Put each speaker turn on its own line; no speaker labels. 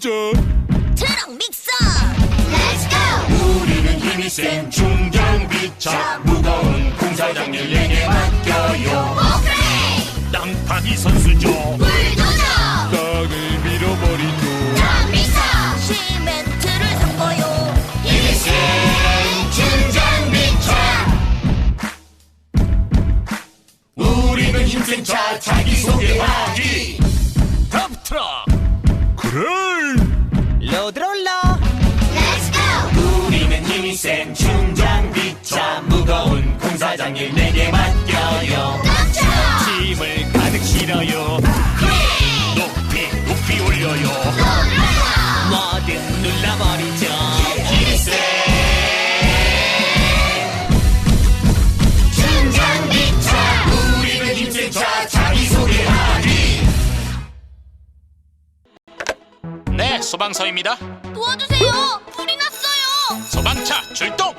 불도저
트럭 믹서.
우리는 힘이 센 중장비차. 무거운 공사장 일 내게 맡겨요. 땅파기 선수죠.
땅을 밀어버리죠.
시멘트를 섞어요.
힘이 센 중장비차. 우리는 힘센 차 자기소개하기. 덤트럭.
크레
센 중장비차 무거운 공사장 일 내게 맡겨요. 힘을 가득 실어요. 높이 높이 올려요.
뭐든 눌러버리죠.
우리는 자기소개하기.
네, 소방서입니다.
도와주세요. 났어요
소방차 출동!